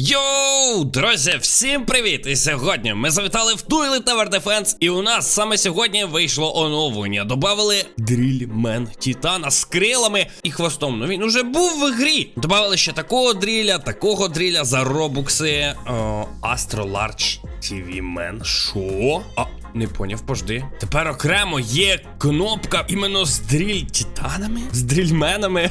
Йоу, друзі, всім привіт! І сьогодні ми завітали в Toilet Tower Defense, і у нас саме сьогодні вийшло оновлення. Добавили дрільмен Титана з крилами і хвостом. Ну він уже був в грі. Добавили ще такого дріля, такого дріля за робукси. О, Astro Large TV Man. Шо? А, не поняв, пожди. Тепер окремо є кнопка іменно з дріль титанами? З дрільменами.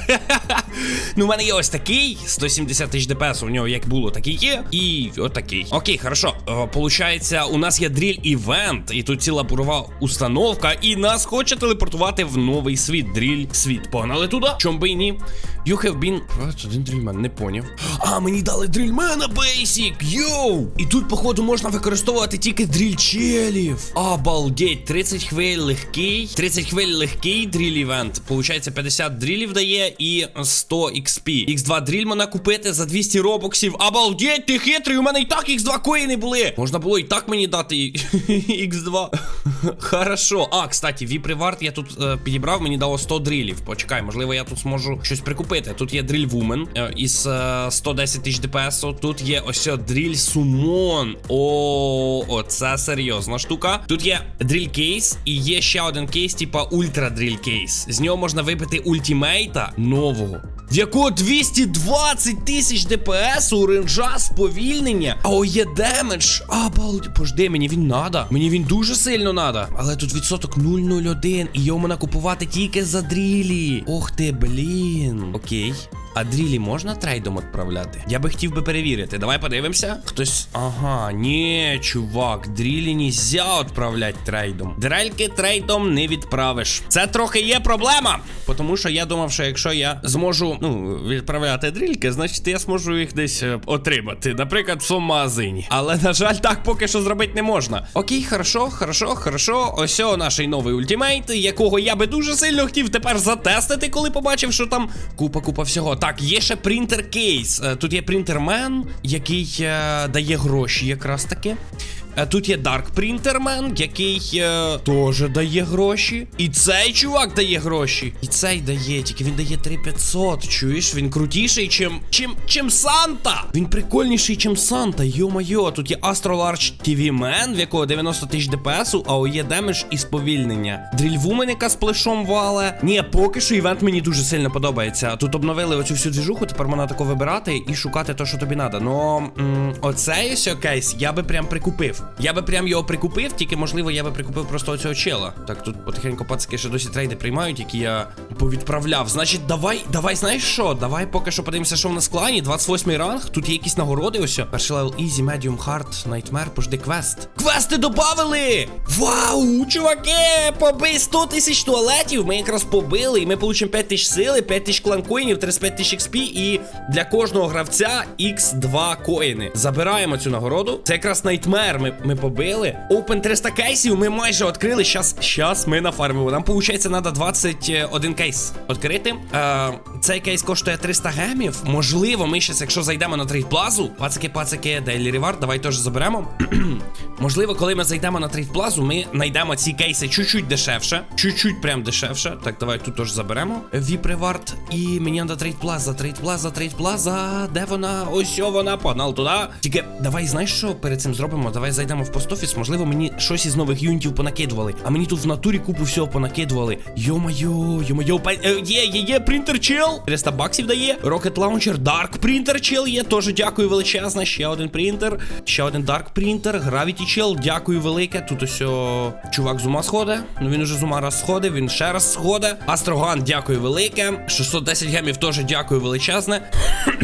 ну, у мене є ось такий 170 тисяч ДПС, у нього як було, такий є. І отакий. Окей, хорошо. О, получається, у нас є дріль івент, і тут ціла бурова установка, і нас хоче телепортувати в новий світ. Дріль світ. Погнали туди? Чом би і ні? You have been... Один дрільмен, не поняв. А, мені дали дрільмена Basic! Йоу! І тут, походу, можна використовувати тільки дрільчелів. Обалдеть, 30 хвиль легкий. 30 хвиль легкий дріль івент. Получається, 50 дрілів дає і 100 XP. X2 дріль можна купити за 200 робоксів. Обалдеть, ти хитрий, у мене і так X2 коїни були. Можна було і так мені дати X2. Хорошо. А, кстати, віприварт я тут е, підібрав, мені дало 100 дрілів. Почекай, можливо, я тут зможу щось прикупити. Тут є дріль вумен е, із е, 110 тисяч ДПС. Тут є ось дріль сумон. О, оце серйозна штука. Тут є дріль кейс, і є ще один кейс, типа ультра дріль кейс. З нього можна вибити ультімейта нового. В якого 220 тисяч ДПС у ренжа сповільнення. А о є демедж. Обалдеть. Пожди, мені він надо. Мені він дуже сильно надо. Але тут відсоток 0,01. І його можна купувати тільки за дрілі. Ох ти, блін. Окей. А дрілі можна трейдом відправляти? Я би хотів би перевірити. Давай подивимося. Хтось. Ага, ні, чувак, дрілі нельзя відправляти трейдом. Дрельки трейдом не відправиш. Це трохи є проблема. Тому що я думав, що якщо я зможу ну, відправляти дрільки, значить я зможу їх десь е, отримати. Наприклад, в своєму магазині. Але, на жаль, так поки що зробити не можна. Окей, хорошо, хорошо, хорошо. Ось наш новий ультимейт, якого я би дуже сильно хотів тепер затестити, коли побачив, що там купа-купа всього. Так, є ще принтер кейс. Е, Тут є принтермен, який е, дає гроші якраз таки. Е, Тут є Dark Printerman, який е, теж дає гроші. І цей чувак дає гроші. І цей дає, тільки він дає 3500. Чуєш? Він крутіший, чим чим, чим Санта. Він прикольніший, чим Санта. Йо-майо, тут є Astro Large TV Man, в якого 90 тисяч ДПСу, а є демедж і сповільнення. Дрільвумен, яка з плешом вале. Ні, поки що івент мені дуже сильно подобається. Тут обновили оцю всю двіжуху, тепер можна тако вибирати і шукати те, що тобі треба. Ну, оцей ось кейс я би прям прикупив. Я би прям його прикупив, тільки можливо я би прикупив просто оцього чела. Так, тут потихеньку пацики ще досі трейди приймають, які я повідправляв. Значить, давай, давай, знаєш що? Давай поки що подивимося, що в нас в клані. 28 ранг, тут є якісь нагороди. Ось. Перший левел Easy, Medium, Hard, Nightmare, пожди квест. Квести добавили! Вау, чуваки! Побий 100 тисяч туалетів. Ми якраз побили, і ми получимо 5 тисяч сили, 5 тисяч кланкоїнів, 35 тисяч XP і для кожного гравця X2 коїни. Забираємо цю нагороду. Це якраз Nightmare ми, ми побили. Open 300 кейсів ми майже відкрили. Щас, щас ми нафармимо. Нам, виходить, треба 21 кейс відкрити. Е, цей кейс коштує 300 гемів. Можливо, ми щас, якщо зайдемо на трейд плазу, пацики, пацики, Daily Reward, давай теж заберемо. Можливо, коли ми зайдемо на трейд плазу, ми знайдемо ці кейси чуть-чуть дешевше. Чуть-чуть прям дешевше. Так, давай тут теж заберемо. Reward. І мені треба трейд плаза, трейд плаза. Де вона? Ось вона, погнал туди. Тільки давай, знаєш, що перед цим зробимо? Давай зайдемо в постофіс. Можливо, мені щось із нових юнітів понакидували. А мені тут в натурі купу всього понакидували. Йо-майо, йо-майо, е, є, є, є, принтер чел. 300 баксів дає. Rocket Launcher, Dark Printer чел є. Теж дякую величезне. Ще один принтер. Ще один Dark Printer. Gravity чел, дякую велике. Тут ось чувак з ума сходить. Ну він уже з ума раз сходив, він ще раз сходить. Астроган, дякую велике. 610 гемів теж дякую величезне.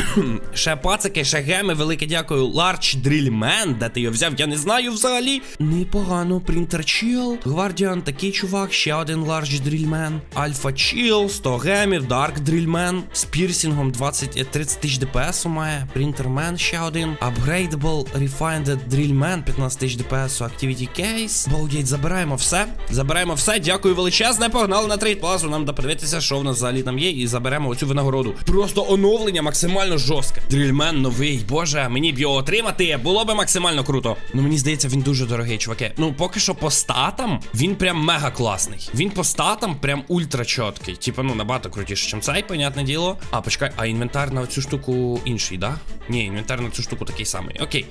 ще пацики, ще геми, велике дякую. Large Drillman, де ти його взяв, я не знаю взагалі. Непогано, принтер чел. Гвардіан, такий чувак, ще один Large Drillman. Альфа чел, 100 гемів, Dark Drillman. З пірсінгом 20, е, 30 тисяч ДПС має. Принтермен ще один. Upgradable Refined Drillman, 15 тисяч ДПС, Activity Case. Балдіть, забираємо все. Забираємо все. Дякую величезне. Погнали на трейд плазу. Нам да подивитися, що в нас взагалі там є, і заберемо оцю винагороду. Просто оновлення максимально жорстке. Дрільмен новий. Боже, мені б його отримати. Було би максимально круто. Ну мені здається, він дуже дорогий, чуваки. Ну, поки що по статам він прям мега класний. Він по статам прям ультра чіткий. Типа, ну набагато крутіше, ніж цей, понятне діло. А, почекай, а інвентар на цю штуку інший, да? Ні, інвентар на цю штуку такий самий. Окей.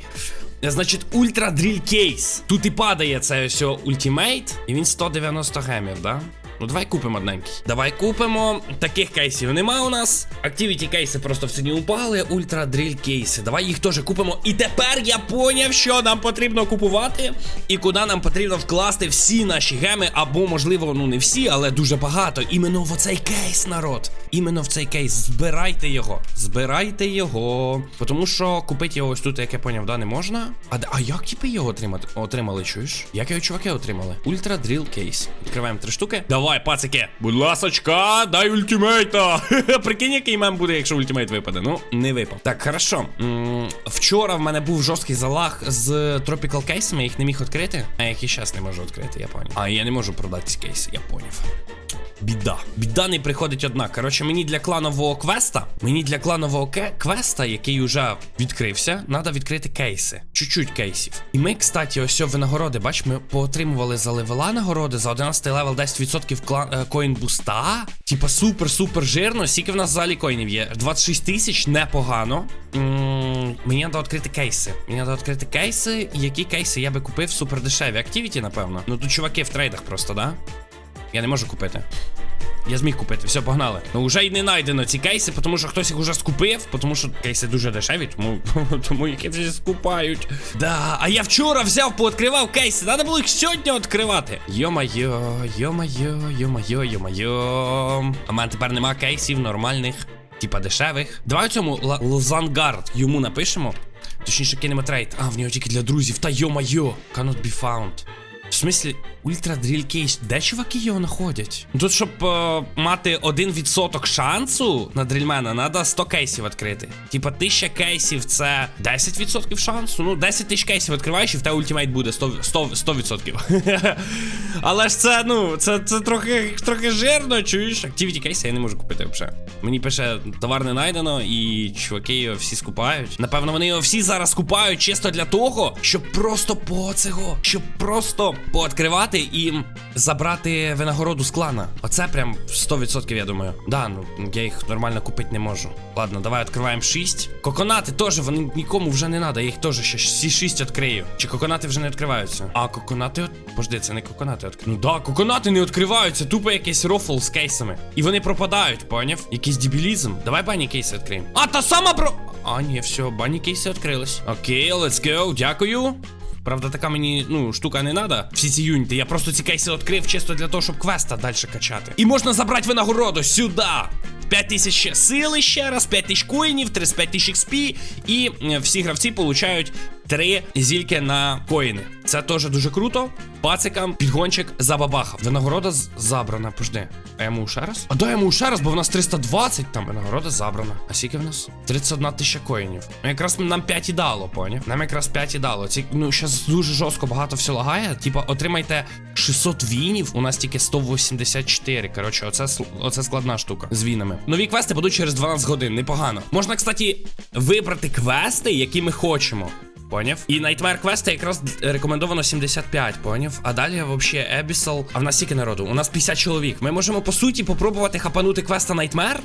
Значить, ультра дріль кейс. Тут і падає це ось ультимейт, і він 190 гемів, да? Ну, давай купимо одненький. Давай купимо. Таких кейсів нема у нас. Активіті кейси просто в ціні упали. Ультра дріль кейси. Давай їх теж купимо. І тепер я поняв, що нам потрібно купувати. І куди нам потрібно вкласти всі наші геми. Або, можливо, ну не всі, але дуже багато. Іменно в оцей кейс, народ. Іменно в цей кейс. Збирайте його. Збирайте його. Тому що купити його ось тут, як я поняв, да, не можна. А, а як типи його отримати? Отримали, чуєш? Як його чуваки отримали? Ультра дріл кейс. Відкриваємо три штуки. Давай, пацики. Будь ласочка, дай ультимейта. Прикинь, який мем буде, якщо ультимейт випаде. Ну, не випав. Так, хорошо. Вчора в мене був жорсткий залаг з Tropical кейсами, я їх не міг відкрити. А їх і зараз не можу відкрити, я поняв. А я не можу продати ці кейси, я поняв. Біда. Біда не приходить одна. Коротше, мені для кланового квеста, мені для кланового квеста, який уже відкрився, треба відкрити кейси. Чуть-чуть кейсів. І ми, кстати, ось винагороди, бач, ми поотримували за левела нагороди, за 11 левел 10% кла- е, коін. Типа супер-супер жирно. Скільки в нас взагалі коїнів є? 26 тисяч, непогано. М, Мені треба відкрити кейси. Мені треба відкрити кейси. Які кейси я би купив супер дешеві? Активіті, напевно. Ну тут чуваки в трейдах просто, да? Я не можу купити. Я зміг купити, все, погнали. Ну вже й не знайдено ці кейси, тому що хтось їх уже скупив, тому що кейси дуже дешеві, тому, тому їх всі скупають. Да, а я вчора взяв, пооткривав кейси. Треба було їх сьогодні відкривати. Йо-майо, йо-майо, йо-майо, йо-майо. А в мене тепер нема кейсів нормальних, типа дешевих. Давай цьому Лозангард йому напишемо. Точніше, кинемо трейд. А, в нього тільки для друзів. Та йо-майо, cannot be found. В смислі, ультра дріль кейс, де чуваки його знаходять? Ну, Тут, щоб е, мати 1% шансу на дрільмена, треба 100 кейсів відкрити. Типа 1000 кейсів це 10% шансу. Ну, 10 тисяч кейсів відкриваєш, і в тебе ультимейт буде 100%. 100%, 100%. Але ж це, ну, це, це трохи, трохи жирно, чуєш? Activity кейси я не можу купити взагалі. Мені пише, товар не знайдено, і чуваки його всі скупають. Напевно, вони його всі зараз скупають чисто для того, щоб просто по цього, щоб просто пооткривати і забрати винагороду з клана. Оце прям 100%, я думаю. Да, ну я їх нормально купити не можу. Ладно, давай відкриваємо 6. Коконати теж, вони нікому вже не треба, я їх теж ще всі 6 відкрию. Чи коконати вже не відкриваються? А, коконати. от- Пожди, це не коконати відкрию. Ну да, коконати не відкриваються, тупо якийсь рофл з кейсами. І вони пропадають, поняв? Якийсь дебілізм. Давай бані кейси відкриємо. А, та сама про. А, ні, все, бані кейси відкрились. Окей, let's go, дякую. Правда, така мені ну штука не надо. Всі ці юніти. Я просто ці кейси відкрив чисто для того, щоб квеста далі качати. І можна забрати винагороду сюди. 5000 сили ще раз, 5000 коїнів, 35 тисяч XP, і е, всі гравці получають 3 зільки на коїни. Це теж дуже круто. Пацикам підгончик забабахав. Винагорода забрана. Пожди. А йому ще раз? А дай йому ще раз, бо в нас 320 там винагорода забрана. А скільки в нас? 31 тисяча коїнів. Ну якраз нам 5 і дало, поняв? Нам якраз 5 і дало. Ці, ну, зараз дуже жорстко багато все лагає. Типа, отримайте 600 вінів, у нас тільки 184. Коротше, оце, оце складна штука з вінами. Нові квести будуть через 12 годин, непогано. Можна, кстати, вибрати квести, які ми хочемо. Поняв? І Nightmare квести якраз рекомендовано 75, поняв? А далі вообще Abyssal. А в нас скільки народу? У нас 50 чоловік. Ми можемо по суті попробувати хапанути квеста Nightmare?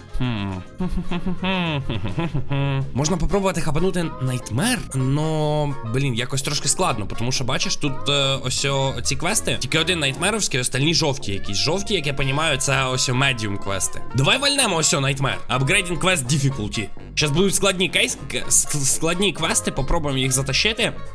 Можна попробувати хапанути Nightmare, но блін, якось трошки складно, тому що бачиш, тут е, ось ці квести, тільки один найтмеровський, остальні жовті якісь. Жовті, як я розумію, це ось медіум квести. Давай вальнемо ось Nightmare. Upgrading quest difficulty. Зараз будуть складні кейс, складні квести, попробуємо їх затащити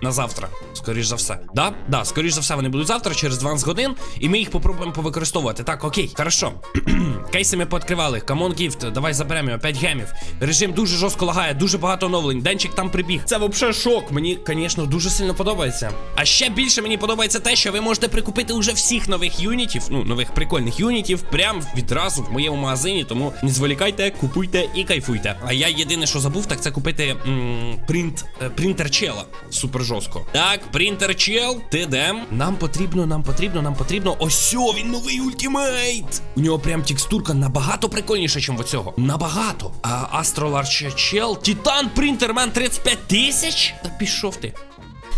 на завтра. Скоріш за все. Да? Да, скоріш за все, вони будуть завтра, через 12 годин, і ми їх попробуємо повикористовувати. Так, окей, хорошо. Кейси ми пооткривали. Камон гіфт, давай заберемо його 5 гемів. Режим дуже жорстко лагає, дуже багато оновлень. Денчик там прибіг. Це взагалі шок. Мені, звісно, дуже сильно подобається. А ще більше мені подобається те, що ви можете прикупити уже всіх нових юнітів, ну, нових прикольних юнітів, прям відразу в моєму магазині. Тому не зволікайте, купуйте і кайфуйте. А я єдине, що забув, так це купити м, принт, е, принтер чела. Супер жорстко. Так, принтер чел, ти де? Нам потрібно, нам потрібно, нам потрібно. Осьо, він новий ультимейт. У нього прям текстурка набагато прикольніша, ніж в цього. Набагато. А Астроларч чел, Титан Принтермен 35 тисяч? Та пішов ти.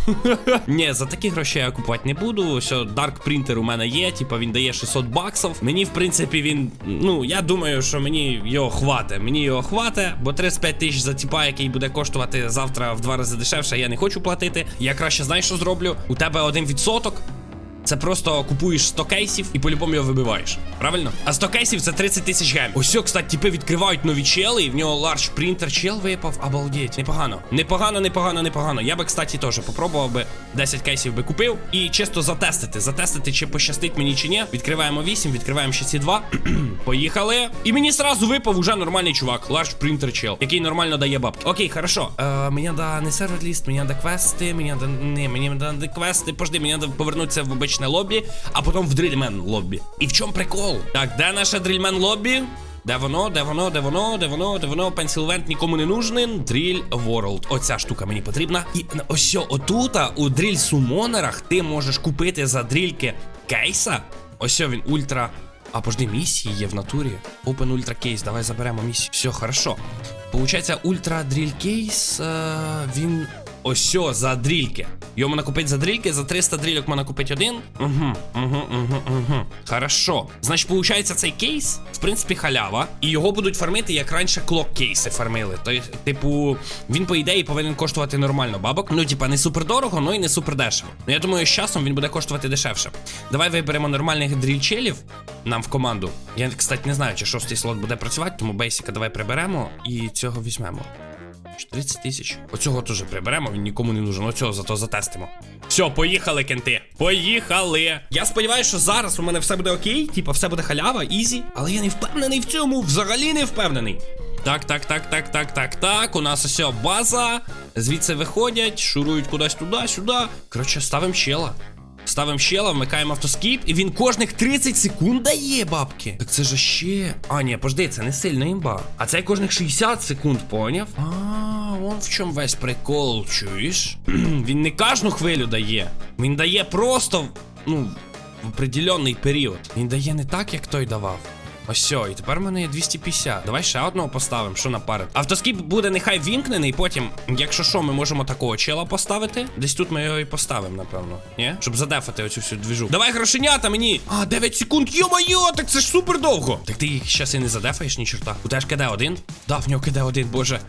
Ні, за такі гроші я купувати не буду. Що Dark Printer у мене є, типа він дає 600 баксів. Мені, в принципі, він. Ну, я думаю, що мені його хватить. Мені його хватить, бо 35 тисяч за тіпа, який буде коштувати завтра в два рази дешевше, я не хочу платити. Я краще знаєш, що зроблю? У тебе один відсоток. Це просто купуєш 100 кейсів і по-любому його вибиваєш. Правильно? А 100 кейсів це 30 тисяч гем. Ось, кстати, типи відкривають нові чели, і в нього ларж принтер чел випав. Обалдеть. Непогано. Непогано, непогано, непогано. Я би, кстати, теж попробував би 10 кейсів би купив і чисто затестити. Затестити, чи пощастить мені чи ні. Відкриваємо 8, відкриваємо ще ці 2. Поїхали. І мені сразу випав уже нормальний чувак. Ларж принтер чел, який нормально дає бабки. Окей, хорошо. Е, мені да не сервер ліст, мені да квести, мені да. Не, мені да квести. Пожди, мені да повернутися в обичне лобі, а потім в дрільмен лобі. І в чому прикол? Так, де наше дрільмен лобі? Де воно, де воно, де воно, Пенсілвент нікому не нужен. Дріль World. Оця штука мені потрібна. І ось отута, у дріль сумонерах ти можеш купити за дрільки кейса. Ось він ультра. А пожди, місії є в натурі. Open Ultra Case, давай заберемо місію. Все, хорошо. Получається, Ультра Дріль Кейс, е, він ось за дрільки. Його можна купити за дрільки, за 300 дрільок можна купити один. Угу, угу, угу, угу. Хорошо. Значить, получається, цей кейс, в принципі, халява. І його будуть фармити, як раніше клок кейси фармили. Тобто, типу, він, по ідеї, повинен коштувати нормально бабок. Ну, типа, не супер дорого, ну і не супер дешево. Ну, я думаю, з часом він буде коштувати дешевше. Давай виберемо нормальних дрільчелів нам в команду. Я, кстати, не знаю, чи шостий слот буде працювати, тому бейсика давай приберемо і цього візьмемо. 30 тисяч. Оцього теж приберемо, він нікому не нужен. Оцього зато затестимо. Все, поїхали, кенти. Поїхали. Я сподіваюся, що зараз у мене все буде окей, типа все буде халява, ізі. Але я не впевнений в цьому, взагалі не впевнений. Так, так, так, так, так, так, так. У нас ось база. Звідси виходять, шурують кудись туди, сюди. Коротше, ставимо чела. Ставимо щела, вмикаємо автоскіп, і він кожних 30 секунд дає бабки. Так це ж ще. А, ні, пожди, це не сильна імба. А це кожних 60 секунд, поняв? А, вон в чому весь прикол, чуєш? він не кожну хвилю дає. Він дає просто, ну, в определенний період. Він дає не так, як той давав. Ось і тепер в мене є 250. Давай ще одного поставимо, що наперед. Автоскіп буде нехай вімкнений, потім, якщо що, ми можемо такого чела поставити. Десь тут ми його і поставимо, напевно. Ні? Щоб задефати оцю всю двіжу. Давай грошенята мені! А, 9 секунд, йо-моє, так це ж супер довго. Так ти їх щас і не задефаєш, ні чорта. У тебе ж КД один? Да, в нього КД один, боже.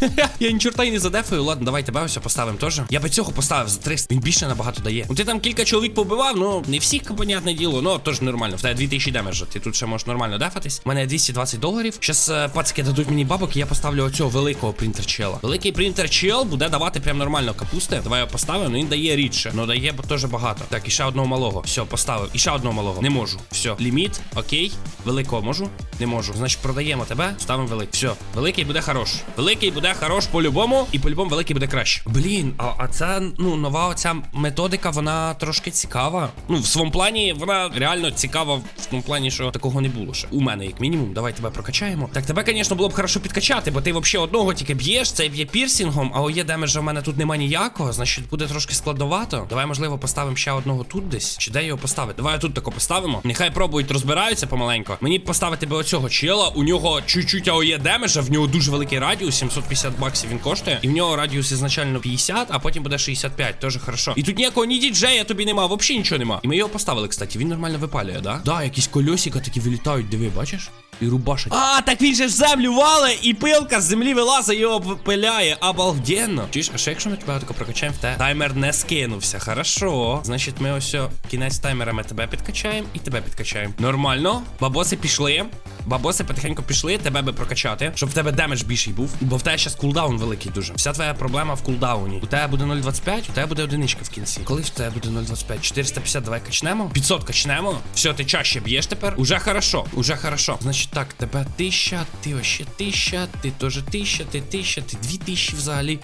Я ні чорта й не задефаю. Ладно, давай тебе ось поставимо теж. Я би цього поставив за 300. Він більше набагато дає. Ну ти там кілька чоловік побивав, ну не всіх, понятне діло, ну теж нормально. В тебе 2000 демеджа. Ти тут ще можеш нормально дефатись. У мене 220 доларів. Щас е, пацки дадуть мені бабок, і я поставлю оцього великого принтер чела. Великий принтер чел буде давати прям нормально капусти. Давай його поставимо, ну він дає рідше. Ну дає теж багато. Так, і ще одного малого. Все, поставив. І ще одного малого. Не можу. Все, ліміт, окей. Великого можу? Не можу. Значить, продаємо тебе, ставимо великий. Все, великий буде хорош. Великий буде хорош по-любому, і по-любому великий буде краще. Блін, а, а це ну нова оця методика, вона трошки цікава. Ну, в своєму плані вона реально цікава в тому плані, що такого не було ще. У мене, як мінімум, давай тебе прокачаємо. Так, тебе, звісно, було б хорошо підкачати, бо ти взагалі одного тільки б'єш, цей б'є пірсінгом, а є демеджа в мене тут нема ніякого, значить буде трошки складновато. Давай, можливо, поставимо ще одного тут десь. Чи де його поставити? Давай тут тако поставимо. Нехай пробують розбираються помаленько. Мені поставити би оцього чела. У нього чуть-чуть АОЄ демеджа, в нього дуже великий радіус, 750 баксів він коштує. І в нього радіус ізначально 50, а потім буде 65. Теж хорошо. І тут ніякого ні діджея тобі нема, взагалі нічого нема. І ми його поставили, кстати. Він нормально випалює, да? Да, якісь кольосіка такі вилітають, диви, бачиш? І рубашать. А, так він же землю вале, і пилка з землі вилазить, його пиляє. Обалденно. Чуєш, а що якщо ми тебе тако прокачаємо в те? Таймер не скинувся. Хорошо. Значить, ми ось кінець таймера ми тебе підкачаємо і тебе підкачаємо. Нормально. Бабоси пішли. Бабоси потихеньку пішли, тебе би прокачати, щоб в тебе демедж більший був. Бо в тебе зараз кулдаун великий дуже. Вся твоя проблема в кулдауні. У тебе буде 0,25, у тебе буде одиничка в кінці. Коли в тебе буде 0,25? 450 давай качнемо. 500 качнемо. Все, ти чаще б'єш тепер. Уже хорошо, уже хорошо. Значить так, тебе 1000, ти вообще 1000, ти теж 1000, ти 1000, ти 2000 взагалі.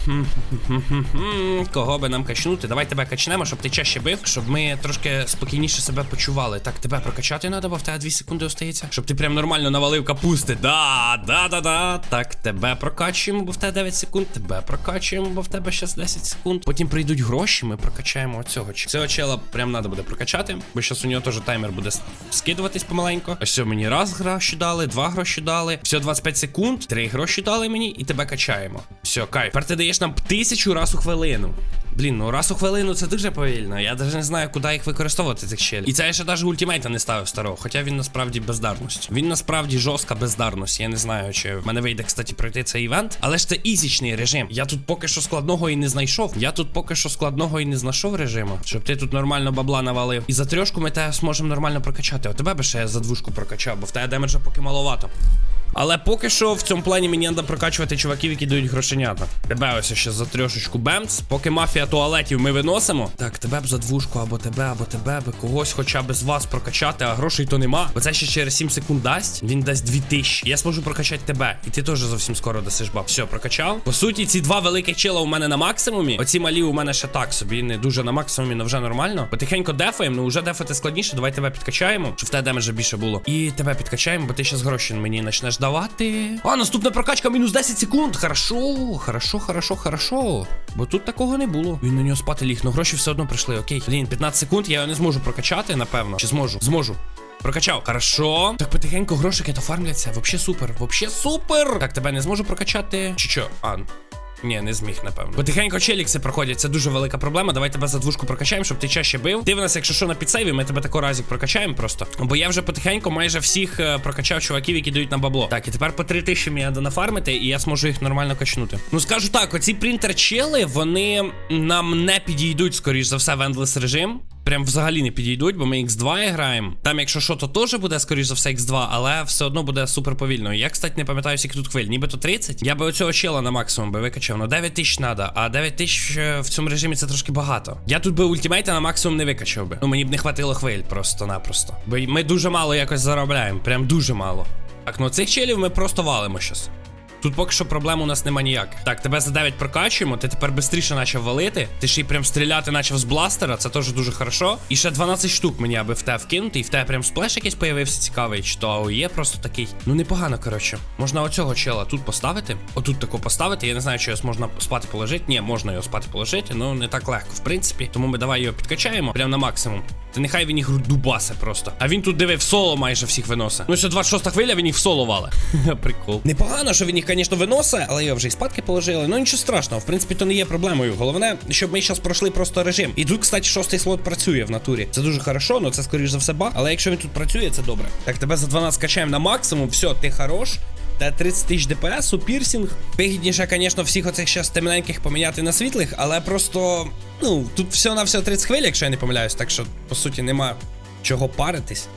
Кого би нам качнути? Давай тебе качнемо, щоб ти чаще бив, щоб ми трошки спокійніше себе почували. Так, тебе прокачати треба, бо в тебе 2 секунди остається. Щоб ти прям нормально навалив капусти. Да, да, да, да. Так, тебе прокачуємо, бо в тебе 9 секунд. Тебе прокачуємо, бо в тебе ще 10 секунд. Потім прийдуть гроші, ми прокачаємо оцього. Цього чела прям треба буде прокачати, бо зараз у нього теж таймер буде скидуватись помаленько. Ось мені раз гроші дали, два гроші дали. Все, 25 секунд, три гроші дали мені, і тебе качаємо. Все, кайф. Тепер ти даєш нам тисячу раз у хвилину. Блін, ну раз у хвилину це дуже повільно. Я навіть не знаю, куди їх використовувати цих щелів. І це я ще навіть ультимейта не ставив старого, хоча він насправді бездарність. Він насправді жорстка бездарність. Я не знаю, чи в мене вийде, кстати, пройти цей івент. Але ж це ізічний режим. Я тут поки що складного і не знайшов. Я тут поки що складного і не знайшов режиму, щоб ти тут нормально бабла навалив. І за трьошку ми тебе зможемо нормально прокачати. А тебе би ще я за двушку прокачав, бо в тебе демеджа поки маловато. Але поки що в цьому плані мені треба прокачувати чуваків, які дають грошенята. Тебе ось ще за трьошечку бемц. Поки мафія туалетів ми виносимо. Так, тебе б за двушку, або тебе, або тебе, би когось хоча б з вас прокачати, а грошей то нема. Бо це ще через 7 секунд дасть. Він дасть 2000. Я зможу прокачати тебе. І ти теж зовсім скоро дасиш баб. Все, прокачав. По суті, ці два великих чила у мене на максимумі. Оці малі у мене ще так собі. Не дуже на максимумі, але вже нормально. Потихенько дефаємо, ну вже дефати складніше. Давай тебе підкачаємо, щоб в тебе демеджа більше було. І тебе підкачаємо, бо ти ще з гроші мені почнеш давати. А, наступна прокачка мінус 10 секунд. Хорошо, хорошо, хорошо, хорошо. Бо тут такого не було. Він на нього спати ліг, але гроші все одно прийшли. Окей. Блін, 15 секунд, я його не зможу прокачати, напевно. Чи зможу? Зможу. Прокачав. Хорошо. Так потихеньку грошики дофармляться. Вообще супер. Вообще супер. Так, тебе не зможу прокачати. Чи що? А. Ні, не зміг, напевно. Потихенько челікси проходять, це дуже велика проблема. Давай тебе за двушку прокачаємо, щоб ти чаще бив. Ти в нас, якщо що на підсейві, ми тебе тако разік прокачаємо просто. Бо я вже потихеньку майже всіх е, прокачав чуваків, які дають на бабло. Так, і тепер по 3 тисячі мені треба нафармити, і я зможу їх нормально качнути. Ну скажу так, оці принтер-чели, вони нам не підійдуть, скоріш за все, в Endless режим. Прям взагалі не підійдуть, бо ми X2 граємо. Там, якщо що, то теж буде, скоріш за все, X2, але все одно буде супер повільно. Я, кстати, не пам'ятаю, скільки тут хвиль. Нібито 30. Я би оцього чела на максимум би викачав. Ну 9 тисяч треба, а 9 тисяч е, в цьому режимі це трошки багато. Я тут би ультимейта на максимум не викачав би. Ну мені б не хватило хвиль просто-напросто. Бо ми дуже мало якось заробляємо. Прям дуже мало. Так, ну цих челів ми просто валимо щас. Тут поки що проблем у нас нема ніяких. Так, тебе за 9 прокачуємо, ти тепер швидше почав валити. Ти ще й прям стріляти почав з бластера, це теж дуже хорошо. І ще 12 штук мені аби в тебе вкинути, і в тебе прям сплеш якийсь появився цікавий, чи то є просто такий. Ну непогано, коротше. Можна оцього чела тут поставити. Отут тако поставити. Я не знаю, чи його можна спати положити. Ні, можна його спати положити, ну не так легко, в принципі. Тому ми давай його підкачаємо прям на максимум. Та нехай він їх дубасе просто. А він тут диви в соло майже всіх виносить. Ну, що 26 хвиля, він їх в соло вале. Прикол. Непогано, що він їх, звісно, виносить, але його вже і спадки положили. Ну нічого страшного, в принципі, то не є проблемою. Головне, щоб ми зараз пройшли просто режим. І тут, кстати, шостий слот працює в натурі. Це дуже хорошо, ну це скоріш за все баг. Але якщо він тут працює, це добре. Так, тебе за 12 качаємо на максимум, все, ти хорош. Та 30 тисяч ДПС, пірсінг. Вигідніше, звісно, всіх оцих щас темненьких поміняти на світлих, але просто, ну, тут все на все 30 хвиль, якщо я не помиляюсь, так що, по суті, нема чого паритись.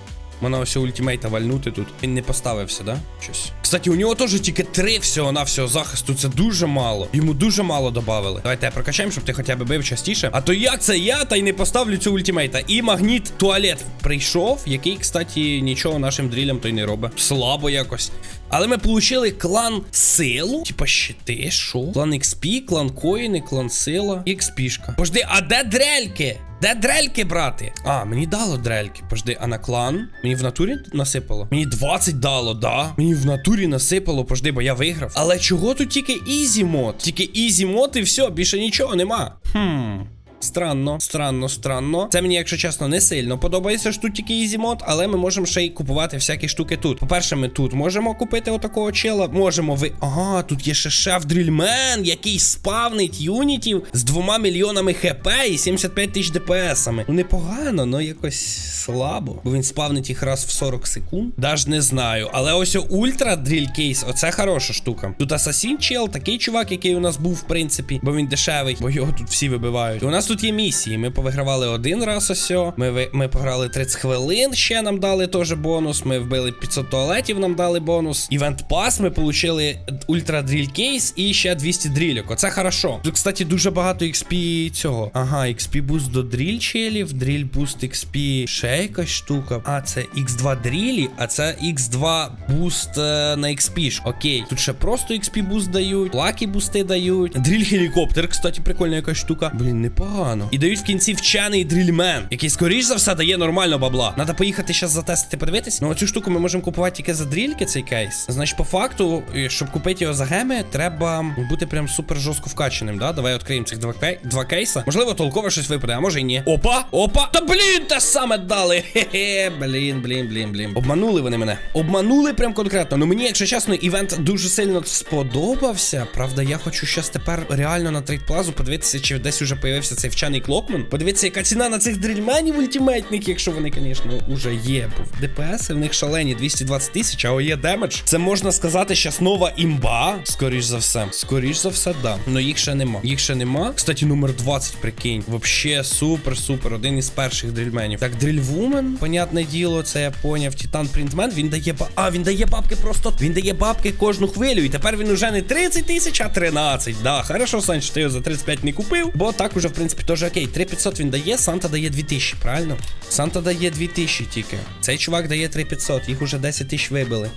Можна ось ультимейта вальнути тут. Він не поставився, да? Щось. Кстати, у нього теж тільки три всього на всього захисту. Це дуже мало. Йому дуже мало додавали. Давайте я прокачаємо, щоб ти хоча б бив частіше. А то як це я та й не поставлю цю ультимейта? І магніт туалет прийшов, який, кстати, нічого нашим дрілям той не робить. Слабо якось. Але ми получили клан силу. Типа щити, що? Клан XP, клан коїни, клан сила і XP-шка. Пожди, а де дрельки? Де дрельки брати? А, мені дало дрельки. Пожди, а на клан? Мені в натурі насипало? Мені 20 дало, да? Мені в натурі насипало, пожди, бо я виграв. Але чого тут тільки ізі мод? Тільки ізі мод і все, більше нічого нема. Хм. Странно, странно, странно. Це мені, якщо чесно, не сильно подобається що тут тільки ізі мод, але ми можемо ще й купувати всякі штуки тут. По-перше, ми тут можемо купити отакого чела. Можемо ви. Ага, тут є ще шеф дрільмен, який спавнить юнітів з двома мільйонами хп і 75 тисяч ДПСами. Ну непогано, але якось слабо. Бо він спавнить їх раз в 40 секунд. Даж не знаю. Але ось ультра дріль кейс, оце хороша штука. Тут асасін чел, такий чувак, який у нас був, в принципі, бо він дешевий, бо його тут всі вибивають. І у нас тут є місії. Ми повигравали один раз ось. Ми, ви- ми пограли 30 хвилин, ще нам дали теж бонус. Ми вбили 500 туалетів, нам дали бонус. Івент пас, ми отримали ультра дріль кейс і ще 200 дрільок. Оце хорошо. Тут, кстати, дуже багато XP цього. Ага, XP буст до дріль челів, дріль буст XP ще якась штука. А, це X2 дрілі, а це X2 буст е, на XP. Окей. Тут ще просто XP буст дають, лакі бусти дають. Дріль гелікоптер, кстати, прикольна якась штука. Блін, непогано. Непогано. І дають в кінці вчений дрільмен, який, скоріш за все, дає нормально бабла. Надо поїхати зараз затестити, подивитись. Ну, оцю штуку ми можемо купувати тільки за дрільки, цей кейс. Значить, по факту, щоб купити його за геми, треба бути прям супер жорстко вкачаним, да? Давай відкриємо цих два, кей... два кейса. Можливо, толкове щось випаде, а може і ні. Опа! Опа! Та блін, те саме дали. Хе-хе, блін, блін, блін, блін. Обманули вони мене. Обманули прям конкретно. Ну мені, якщо чесно, івент дуже сильно сподобався. Правда, я хочу щас тепер реально на трейдплазу подивитися, чи десь уже появився цей вчений клокман. Подивитися, яка ціна на цих дрільменів ультимейтних, якщо вони, звісно, уже є. Бо ДПС в них шалені 220 тисяч, а є демедж. Це можна сказати, щас нова імба. Скоріш за все. Скоріш за все, да. Но їх ще нема. Їх ще нема. Кстати, номер 20, прикинь. Вообще супер, супер. Один із перших дрільменів. Так, дрільвумен, понятне діло, це я поняв. Титан Принтмен, він дає ба. А, він дає бабки просто. Він дає бабки кожну хвилю. І тепер він уже не 30 тисяч, а 13. Да, хорошо, Санч, ти його за 35 не купив. Бо так уже, в принципі, теж окей. 3500 він дає, Санта дає 2000, правильно? Санта дає 2000 тільки. Цей чувак дає 3500, їх уже 10 тисяч вибили.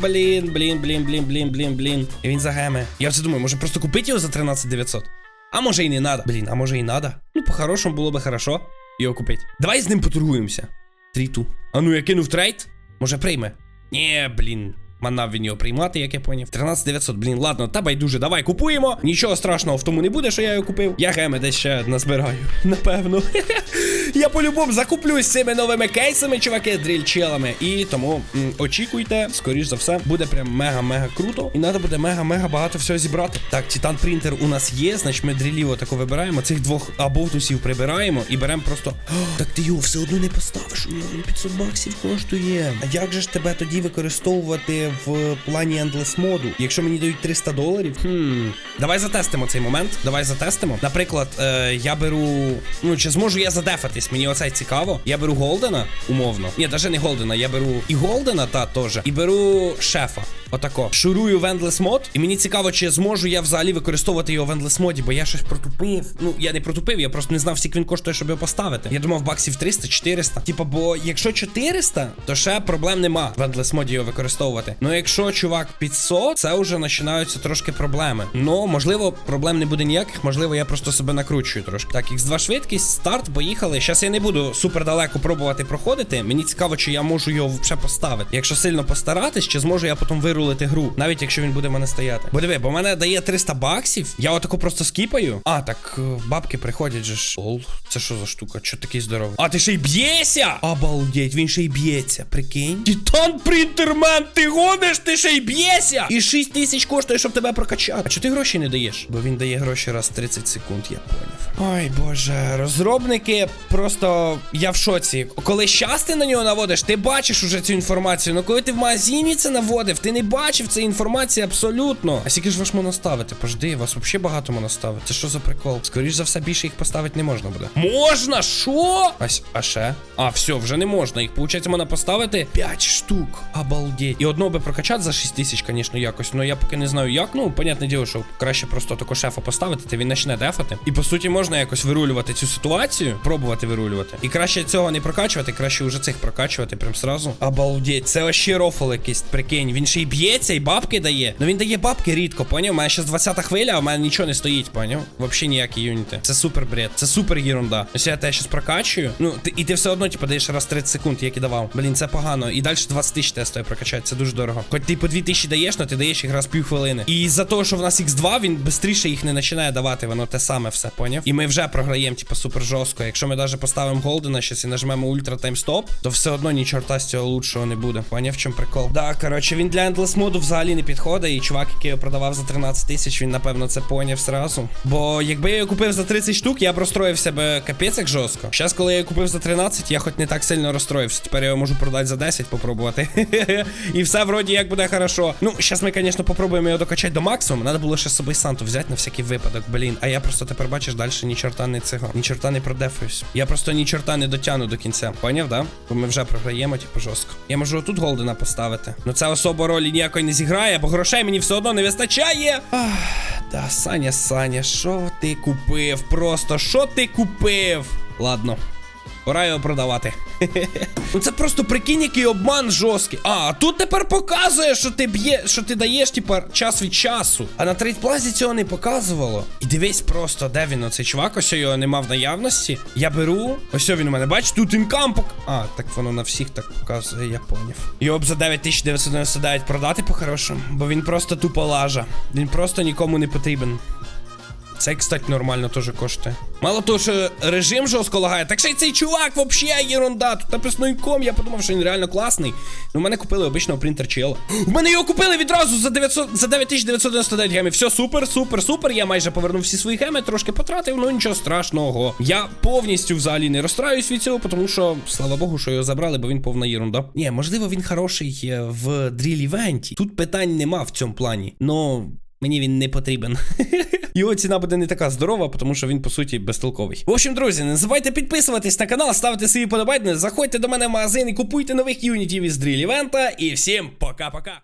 Блін, блін, блін, блін, блін, блін, блін. І він за геми. Я все думаю, може просто купити його за 13900? А може і не надо. Блін, а може і надо? Ну, по-хорошому було би хорошо його купити. Давай з ним поторгуємося. Тріту. А ну я кинув трейд. Може прийме? Ні, блін. Манав він його приймати, як я поняв. 13900, блін, ладно, та байдуже, давай купуємо. Нічого страшного в тому не буде, що я його купив. Я геми десь ще назбираю. Напевно. я по-любому закуплюсь цими новими кейсами, чуваки, дрільчелами. І тому очікуйте, скоріш за все, буде прям мега-мега круто. І треба буде мега-мега багато всього зібрати. Так, Титан принтер у нас є, значить ми дрілів отако вибираємо. Цих двох абовтусів прибираємо і беремо просто. Так ти його все одно не поставиш. У нього він 500 баксів коштує. А як же ж тебе тоді використовувати в плані Endless моду? Якщо мені дають 300 доларів? Хм. Давай затестимо цей момент. Давай затестимо. Наприклад, е, я беру. Ну, чи зможу я задефатись? Мені оцей цікаво. Я беру Голдена, умовно. Ні, навіть не Голдена, я беру і Голдена, та теж, і беру шефа. Отако. Шурую в Endless мод. І мені цікаво, чи зможу я взагалі використовувати його в Endless моді, бо я щось протупив. Ну, я не протупив, я просто не знав, скільки він коштує, щоб його поставити. Я думав, баксів 300-400. Типа, бо якщо 400, то ще проблем нема в Endless моді його використовувати. Ну, якщо чувак 500, це вже починаються трошки проблеми. Ну, можливо, проблем не буде ніяких, можливо, я просто себе накручую трошки. Так, X2 швидкість, старт, поїхали. Зараз я не буду супер далеко пробувати проходити. Мені цікаво, чи я можу його вже поставити. Якщо сильно постаратись, чи зможу я потім вирулити гру, навіть якщо він буде мене стояти. Бо диви, бо мене дає 300 баксів. Я отако просто скіпаю. А, так е, бабки приходять же ж. Ол, це що за штука? Чо такий здоровий? А ти ще й б'єшся? Обалдеть, він ще й б'ється. Прикинь. Титан принтермен, ти гониш, ти ще й б'єшся. І 6 тисяч коштує, щоб тебе прокачати. А чого ти гроші не даєш? Бо він дає гроші раз 30 секунд, я поняв. Ой, боже, розробники просто я в шоці. Коли щас ти на нього наводиш, ти бачиш уже цю інформацію. Ну коли ти в магазині це наводив, ти не бачив цієї інформації абсолютно. А скільки ж ваш можна ставити? Пожди, вас взагалі багато можна ставити. Це що за прикол? Скоріш за все, більше їх поставити не можна буде. Можна? Що? А, с- а ще? А, все, вже не можна. Їх, виходить, можна поставити 5 штук. Обалдеть. І одного би прокачати за 6 тисяч, звісно, якось. Ну я поки не знаю як. Ну, понятне діло, що краще просто тако шефа поставити, то він почне дефати. І по суті можна якось вирулювати цю ситуацію, пробувати вирулювати. І краще цього не прокачувати, краще уже цих прокачувати прям сразу. Обалдеть, це вообще рофл якийсь, прикинь. Він ще й б'ється, і бабки дає. Ну він дає бабки рідко, поняв? У мене ще 20 хвиля, а в мене нічого не стоїть, поняв? Вообще ніякі юніти. Це супер бред, це супер єрунда. Ось я тебе щас прокачую. Ну, ти, і ти все одно, типу, даєш раз 30 секунд, як і давав. Блін, це погано. І далі 20 тисяч тестує прокачати, це дуже дорого. Хоч ти по 2 тисячі даєш, але ти даєш їх раз півхвилини. І за того, що в нас X2, він швидше їх не починає давати, воно те саме все, поняв? І ми вже програємо, типу, супер жорстко. Якщо ми навіть поставимо Голдена щас і нажмемо ультра таймстоп, то все одно ні чорта з цього лучшого не буде. Поняв, в чому прикол? Да, коротше, він для Endless моду взагалі не підходить. І чувак, який його продавав за 13 тисяч, він напевно це поняв сразу. Бо якби я його купив за 30 штук, я б розстроївся би капець як жорстко. Зараз, коли я його купив за 13, я хоч не так сильно розстроївся. Тепер я його можу продати за 10, попробувати. І все вроді як буде хорошо. Ну, зараз ми, звісно, попробуємо його докачати до максимуму. Надо було ще з собою Санту взяти на всякий випадок, блін. А я просто тепер бачиш далі ні чорта не цього. Ні чорта не продефуюсь. Я просто ні чорта не дотягну до кінця. Поняв, да? Бо ми вже програємо, типу, жорстко. Я можу отут голдена поставити. Ну це особо ролі ніякої не зіграє, бо грошей мені все одно не вистачає. Ах, Та Саня, Саня, що ти купив? Просто що ти купив? Ладно. Пора його продавати. ну це просто прикинь, який обман жорсткий. А, тут тепер показує, що ти б'є, що ти даєш, типа, час від часу. А на трейдплазі цього не показувало. І дивись просто, де він оцей чувак, ось його нема в наявності. Я беру. Ось він у мене, бач, тут інкам пок... А, так воно на всіх так показує, я поняв. Його б за 9999 продати по-хорошому, бо він просто тупо лажа. Він просто нікому не потрібен. Це, кстати, нормально теж коштує. Мало того, що режим жорстко лагає, так ще й цей чувак вообще єрунда. Тут написано інком, я подумав, що він реально класний. Ну, мене купили обичного принтер чела. В мене його купили відразу за 900, за 9999 гемів. Все, супер, супер, супер. Я майже повернув всі свої геми, трошки потратив, ну нічого страшного. Я повністю взагалі не розстраюсь від цього, тому що, слава Богу, що його забрали, бо він повна єрунда. Ні, можливо, він хороший е, в дріль-івенті. Тут питань нема в цьому плані. Ну. Мені він не потрібен. Його ціна буде не така здорова, тому що він, по суті, безтолковий. В общем, друзі, не забувайте підписуватись на канал, ставити свої подобайки, заходьте до мене в магазин і купуйте нових юнітів із дріль івента. І всім пока-пока.